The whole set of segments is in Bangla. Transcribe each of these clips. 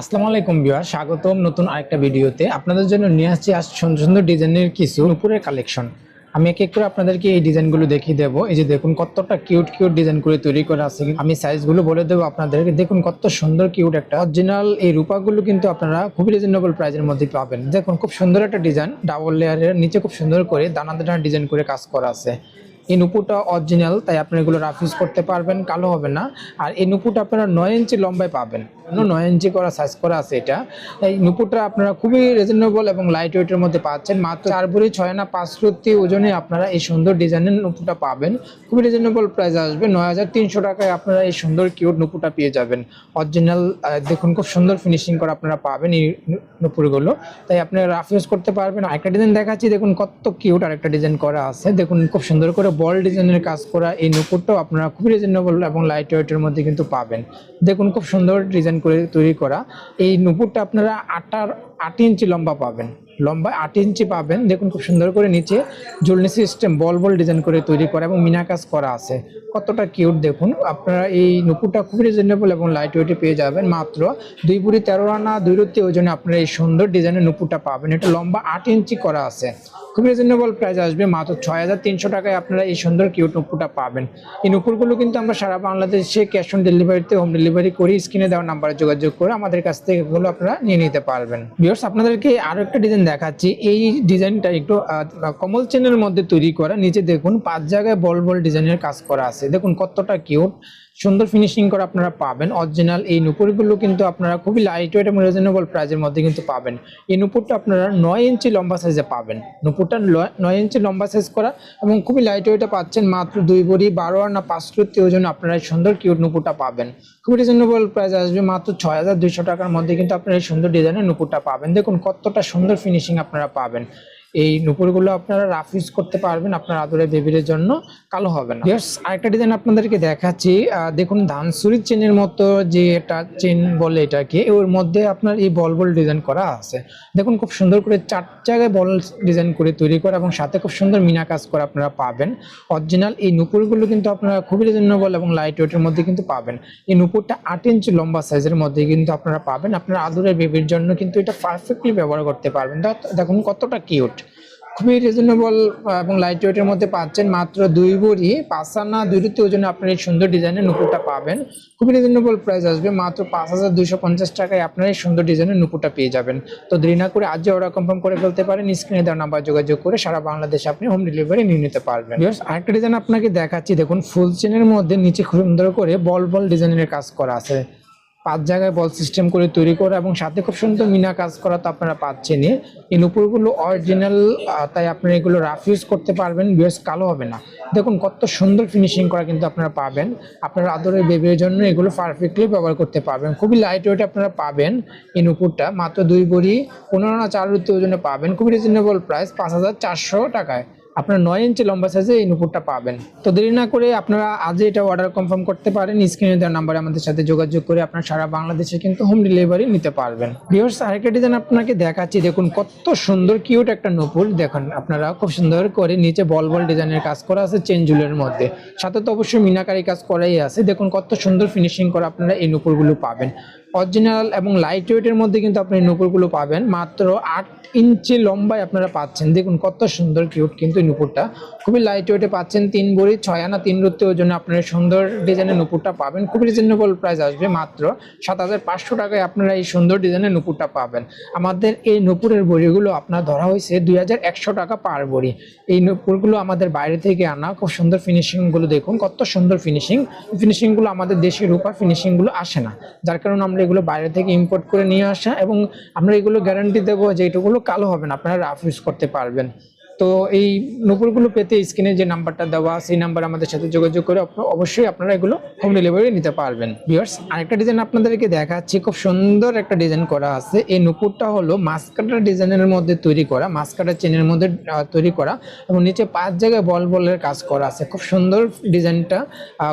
আসসালামু আলাইকুম বিয়ার স্বাগতম নতুন আরেকটা ভিডিওতে। আপনাদের জন্য নিয়ে আসছি আজ সুন্দর সুন্দর ডিজাইনের কিছু নুপুরের কালেকশন। আমি এক এক করে আপনাদেরকে এই ডিজাইনগুলো দেখিয়ে দেবো। এই যে দেখুন, কতটা কিউট কিউট ডিজাইন করে তৈরি করা আছে। আমি সাইজগুলো বলে দেবো আপনাদেরকে। দেখুন, কত সুন্দর, কিউট একটা। অরিজিনাল এই রূপাগুলো কিন্তু আপনারা খুবই রিজনেবল প্রাইজের মধ্যে পাবেন। দেখুন, খুব সুন্দর একটা ডিজাইন। ডাবল লেয়ারের নিচে খুব সুন্দর করে দানা দানা ডিজাইন করে কাজ করা আছে। এই নুপুরটা অরিজিনাল তাই আপনি এগুলো রাফ ইউজ করতে পারবেন, কালো হবে না। আর এই নুপুরটা আপনারা নয় ইঞ্চি লম্বায় পাবেন। নয় ইঞ্চি করা সাইজ করা আছে এটা। এই নুপুরটা আপনারা খুবই রিজনেবল এবং লাইট ওয়েটের মধ্যে পাচ্ছেন। মাত্র চার ভরি, ছয় না পাঁচ ওজনে আপনারা এই সুন্দর ডিজাইনের নুপুরটা পাবেন। খুবই রিজনেবল প্রাইস আসবে। নয় হাজার তিনশো টাকায় আপনারা এই সুন্দর কিউট নুপুরটা পেয়ে যাবেন। অরিজিনাল দেখুন খুব সুন্দর ফিনিশিং করা আপনারা পাবেন এই নুপুরগুলো। তাই আপনারা রাফ ইউজ করতে পারবেন। আরেকটা ডিজাইন দেখাচ্ছি, দেখুন কত কিউট আরেকটা ডিজাইন করা আছে। দেখুন খুব সুন্দর করে বল ডিজাইনের কাজ করা এই নুপুরটাও আপনারা খুবই রিজনেবল এবং লাইট ওয়েটের মধ্যে কিন্তু পাবেন। দেখুন খুব সুন্দর ডিজাইন করে তৈরি করা। এই নুপুরটা আপনারা আটার আট ইঞ্চি লম্বা পাবেন। লম্বা আট ইঞ্চি পাবেন। দেখুন খুব সুন্দর করে নিচে জুলনি সিস্টেম বল বল ডিজাইন করে তৈরি করা এবং মিনা কাজ করা আছে। কতটা কিউট দেখুন। আপনারা এই নুপুরটা খুবই রিজনেবল এবং লাইট ওয়েটে পেয়ে যাবেন। মাত্র দুই বুড়ি তেরো রানা, দুই রুতি ওজনে আপনারা এই সুন্দর ডিজাইনের নুপুরটা পাবেন। এটা লম্বা আট ইঞ্চি করা আছে। খুবই রিজনেবল প্রাইস আসবে। মাত্র ছয় হাজার তিনশো টাকায় আপনারা এই সুন্দর কিউট নুপুরটা পাবেন। এই নুপুরগুলো কিন্তু আমরা সারা বাংলাদেশে ক্যাশ অন ডেলিভারিতে হোম ডেলিভারি করি। স্ক্রিনে দেওয়া নাম্বারে যোগাযোগ করে আমাদের কাছ থেকে এগুলো আপনারা নিয়ে নিতে পারবেন। ভিউয়ার্স আপনাদেরকে আরও একটা ডিজাইন দেখাচ্ছি। এই ডিজাইনটা একটু কমল চেনের মধ্যে তৈরি করা। নিচে দেখুন, পাঁচ জায়গায় বল বল ডিজাইনের কাজ করা আছে। দেখুন কতটা কিউট সুন্দর ফিনিশিং করে আপনারা পাবেন। অরিজিনাল এই নুপুরগুলো কিন্তু আপনারা খুবই লাইট ওয়েট এবং রিজনেবল প্রাইসের মধ্যে কিন্তু পাবেন। এই নুপুরটা আপনারা নয় ইঞ্চি লম্বা সাইজে পাবেন। নুপুরটা নয় ইঞ্চি লম্বা সাইজ করা এবং খুবই লাইট ওয়েটে পাচ্ছেন মাত্র দুই বড়ি বারো আর না পাঁচ রুতি ওজন আপনারা এই সুন্দর কিউট নুপুরটা পাবেন। খুবই রিজনেবল প্রাইস আসবে মাত্র ছয় হাজার দুইশো টাকার মধ্যে কিন্তু আপনারা এই সুন্দর ডিজাইনের নুপুরটা পাবেন। দেখুন কতটা সুন্দর ফিনিশিং আপনারা পাবেন। এই নুপুরগুলো আপনারা রাফ ইউজ করতে পারবেন আপনার আদরের বেবির জন্য, কালো হবে না। আরেকটা ডিজাইন আপনাদেরকে দেখাচ্ছি দেখুন ধানসুরির চেনের মতো যে এটা চেন বলে এটাকে, ওর মধ্যে আপনার এই বল বল ডিজাইন করা আছে। দেখুন খুব সুন্দর করে চার জায়গায় বল ডিজাইন করে তৈরি করা এবং সাথে খুব সুন্দর মিনা কাজ করা আপনারা পাবেন। অরিজিনাল এই নুপুরগুলো কিন্তু আপনারা খুবই রিজনেবল এবং লাইট ওয়েটের মধ্যে কিন্তু পাবেন। এই নুপুরটা আট ইঞ্চি লম্বা সাইজের মধ্যে কিন্তু আপনারা পাবেন। আপনার আদরের বেবির জন্য কিন্তু এটা পারফেক্টলি ব্যবহার করতে পারবেন। দেখ- দেখুন কতটা কিউট খুবই রিজনেবল এবং লাইট ওয়েটের মধ্যে পাচ্ছেন মাত্র দুই বড়ি দুই রুতি ওজনে আপনার এই সুন্দর ডিজাইনের নুপুরটা পাবেন। খুবই রিজনেবল প্রাইস আসবে, মাত্র পাঁচ হাজার দুইশো পঞ্চাশ টাকায় আপনার এই সুন্দর ডিজাইনের নুপুরটা পেয়ে যাবেন। তো দেরি না করে আজই অর্ডার কনফার্ম করে ফেলতে পারেন স্ক্রিনে দেওয়া নাম্বার যোগাযোগ করে সারা বাংলাদেশে আপনি হোম ডেলিভারি নিয়ে নিতে পারবেন। আরেকটা ডিজাইন আপনাকে দেখাচ্ছি, দেখুন ফুল চেনের মধ্যে নিচে খুব সুন্দর করে বল বল ডিজাইনের কাজ করা আছে। পাঁচ জায়গায় বল সিস্টেম করে তৈরি করা এবং সাথে খুব সুন্দর মিনা কাজ করা তো আপনারা পাচ্ছেনই। এই নুপুরগুলো অরিজিনাল তাই আপনি এগুলো রাফ ইউজ করতে পারবেন, বেশ কালো হবে না। দেখুন কত সুন্দর ফিনিশিং করা কিন্তু আপনারা পাবেন। আপনার আদরের বেবির জন্য এগুলো পারফেক্টলি ব্যবহার করতে পারবেন। খুবই লাইট ওয়েট আপনারা পাবেন এই নুপুরটা। মাত্র দুই বড়ি, পনেরো না চার রুতি ওজনে পাবেন। খুবই রিজনেবল প্রাইস পাঁচ হাজার চারশো টাকায়। আপনার নয় ইঞ্চি লম্বা সাইজে এই নুপুরটা পাবেন। তো দেরি না করে আপনারা আজই এটা অর্ডার কনফার্ম করতে পারেন। স্ক্রিনে দেওয়ার নাম্বারে আমাদের সাথে যোগাযোগ করে আপনার সারা বাংলাদেশে কিন্তু হোম ডেলিভারি নিতে পারবেন। ভিউয়ার্স আরেকটা ডিজাইন আপনাকে দেখাচ্ছি। দেখুন কত সুন্দর কিউট একটা নুপুর। দেখুন, আপনারা খুব সুন্দর করে নিচে বল বল ডিজাইনের কাজ করা আছে চেন জুলের মধ্যে। সাথে তো অবশ্যই মিনাকারি কাজ করাই আছে। দেখুন কত সুন্দর ফিনিশিং করে আপনারা এই নুপুরগুলো পাবেন। অরিজিনাল এবং লাইট ওয়েটের মধ্যে কিন্তু আপনি নুপুরগুলো পাবেন। মাত্র আট ইঞ্চি লম্বায় আপনারা পাচ্ছেন। দেখুন কত সুন্দর কিউট কিন্তু নুপুরটা। খুবই লাইট ওয়েটে পাচ্ছেন, তিন বড়ি ছয় আনা, তিন রুত্তে, ওই জন্য আপনারা সুন্দর ডিজাইনের নুপুরটা পাবেন। খুবই রিজনেবল প্রাইস আসবে মাত্র সাত হাজার পাঁচশো টাকায় আপনারা এই সুন্দর ডিজাইনের নুপুরটা পাবেন। আমাদের এই নুপুরের বড়িগুলো আপনার ধরা হয়েছে দুই হাজার একশো টাকা পার বড়ি। এই নুপুরগুলো আমাদের বাইরে থেকে আনা, খুব সুন্দর ফিনিশিংগুলো দেখুন, কত সুন্দর ফিনিশিং ফিনিশিংগুলো আমাদের দেশের রূপা ফিনিশিংগুলো আসে না। যার কারণে আমরা এগুলো বাইরে থেকে ইম্পোর্ট করে নিয়ে আসা এবং আমরা এগুলো গ্যারান্টি দেবো যে এটাগুলো কালো হবে না। আপনারা রাফ ইউজ করতে পারবেন। তো এই নুপুরগুলো পেতে স্ক্রিনে যে নাম্বারটা দেওয়া সেই নাম্বার আমাদের সাথে যোগাযোগ করে অবশ্যই আপনারা এগুলো হোম ডেলিভারি নিতে পারবেন। ভিউয়ার্স, আরেকটা ডিজাইন আপনাদেরকে দেখাচ্ছি, খুব সুন্দর একটা ডিজাইন করা আছে। এই নুপুরটা হলো মাস্কাটার ডিজাইনের মধ্যে তৈরি করা মাস্কাটার চেনের মধ্যে তৈরি করা এবং নিচে পাঁচ জায়গায় বল বলের কাজ করা আছে। খুব সুন্দর ডিজাইনটা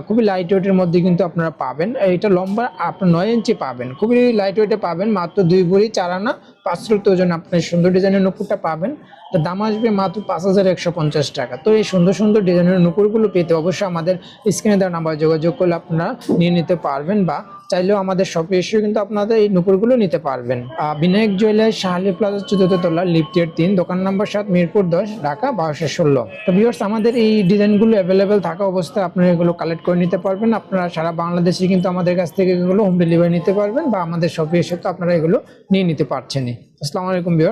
খুবই লাইট ওয়েটের মধ্যে কিন্তু আপনারা পাবেন। এটা লম্বা আপনার নয় ইঞ্চি পাবেন, খুবই লাইট ওয়েটে পাবেন, মাত্র দুই ভরি চার আনা, পাঁচ রুত ওজন আপনি সুন্দর ডিজাইনের নুপুরটা পাবেন। তো দাম আসবে মাত্র মাত্র পাঁচ হাজার একশো পঞ্চাশ টাকা। তো এই সুন্দর সুন্দর ডিজাইনের নুপুরগুলো পেতে অবশ্যই আমাদের স্ক্রিনে দেওয়া নাম্বার যোগাযোগ করলে আপনারা নিয়ে নিতে পারবেন বা চাইলেও আমাদের শপে এসেও কিন্তু আপনাদের এই নুপুরগুলো নিতে পারবেন। বিনায়ক জুয়েলার্স শাহালি প্লাজা চতুর্থ তলা লিফটের তিন, দোকান নম্বর সাত, মিরপুর দশ, ঢাকা, বারোশো ষোলো। তো ভিউয়ার্স আমাদের এই ডিজাইনগুলো অ্যাভেলেবেল থাকা অবস্থায় আপনারা এগুলো কালেক্ট করে নিতে পারবেন। আপনারা সারা বাংলাদেশে কিন্তু আমাদের কাছ থেকে এগুলো হোম ডেলিভারি নিতে পারবেন বা আমাদের শপে এসে তো আপনারা এগুলো নিয়ে নিতে পারছেনই। আসসালামু আলাইকুম ভিউয়ার্স